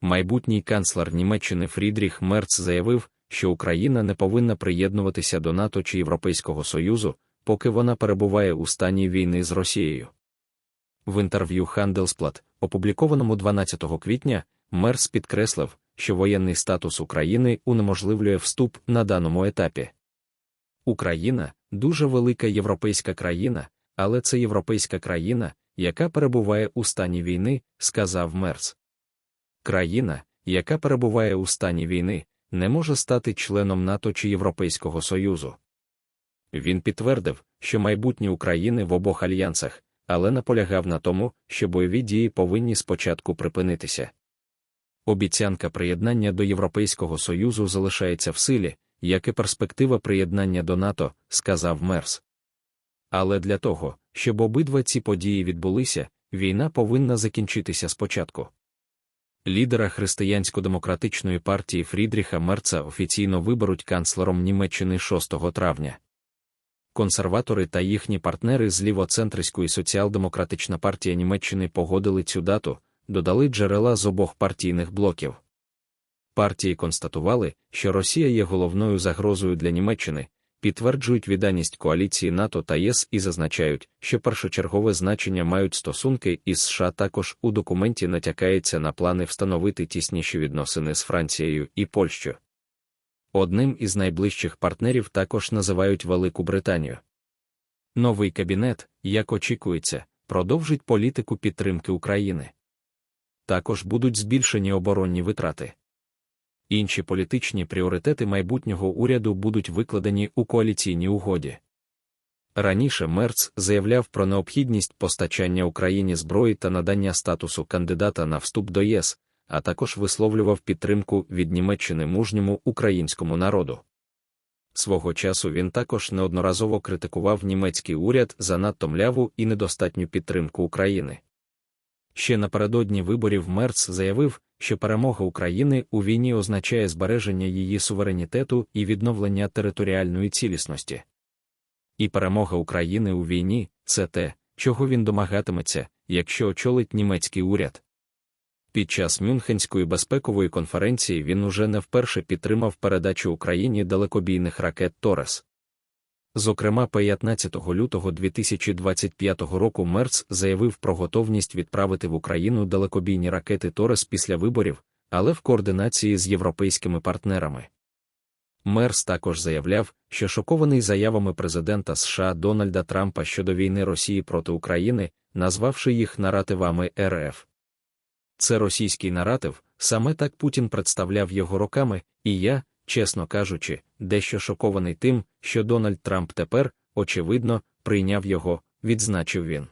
майбутній канцлер Німеччини Фрідріх Мерц заявив, що Україна не повинна приєднуватися до НАТО чи Європейського Союзу, поки вона перебуває у стані війни з Росією. В інтерв'ю Handelsblatt, опублікованому 12 квітня, Мерс підкреслив, що воєнний статус України унеможливлює вступ на даному етапі. Україна дуже велика європейська країна, але це європейська країна, яка перебуває у стані війни, сказав Мерс. Країна, яка перебуває у стані війни, не може стати членом НАТО чи Європейського Союзу. Він підтвердив, що майбутнє України в обох альянсах, але наполягав на тому, що бойові дії повинні спочатку припинитися. Обіцянка приєднання до Європейського Союзу залишається в силі, як і перспектива приєднання до НАТО, сказав Мерс. Але для того, щоб обидва ці події відбулися, війна повинна закінчитися спочатку. Лідера християнсько-демократичної партії Фрідріха Мерца офіційно виберуть канцлером Німеччини 6 травня. Консерватори та їхні партнери з лівоцентриської соціал-демократична партія Німеччини погодили цю дату, додали джерела з обох партійних блоків. Партії констатували, що Росія є головною загрозою для Німеччини, підтверджують відданість коаліції НАТО та ЄС і зазначають, що першочергове значення мають стосунки із США також у документі натякається на плани встановити тісніші відносини з Францією і Польщею. Одним із найближчих партнерів також називають Велику Британію. Новий кабінет, як очікується, продовжить політику підтримки України. Також будуть збільшені оборонні витрати. Інші політичні пріоритети майбутнього уряду будуть викладені у коаліційній угоді. Раніше Мерц заявляв про необхідність постачання Україні зброї та надання статусу кандидата на вступ до ЄС, а також висловлював підтримку від Німеччини мужньому українському народу. Свого часу він також неодноразово критикував німецький уряд за надто мляву і недостатню підтримку України. Ще напередодні виборів Мерц заявив, що перемога України у війні означає збереження її суверенітету і відновлення територіальної цілісності. І перемога України у війні це те, чого він домагатиметься, якщо очолить німецький уряд. Під час Мюнхенської безпекової конференції він уже не вперше підтримав передачу Україні далекобійних ракет Торес. Зокрема, 15 лютого 2025 року Мерц заявив про готовність відправити в Україну далекобійні ракети Торес після виборів, але в координації з європейськими партнерами. Мерс також заявляв, що шокований заявами президента США Дональда Трампа щодо війни Росії проти України, назвавши їх наративами РФ. Це російський наратив, саме так Путін представляв його роками, і я, чесно кажучи, дещо шокований тим, що Дональд Трамп тепер, очевидно, прийняв його, відзначив він.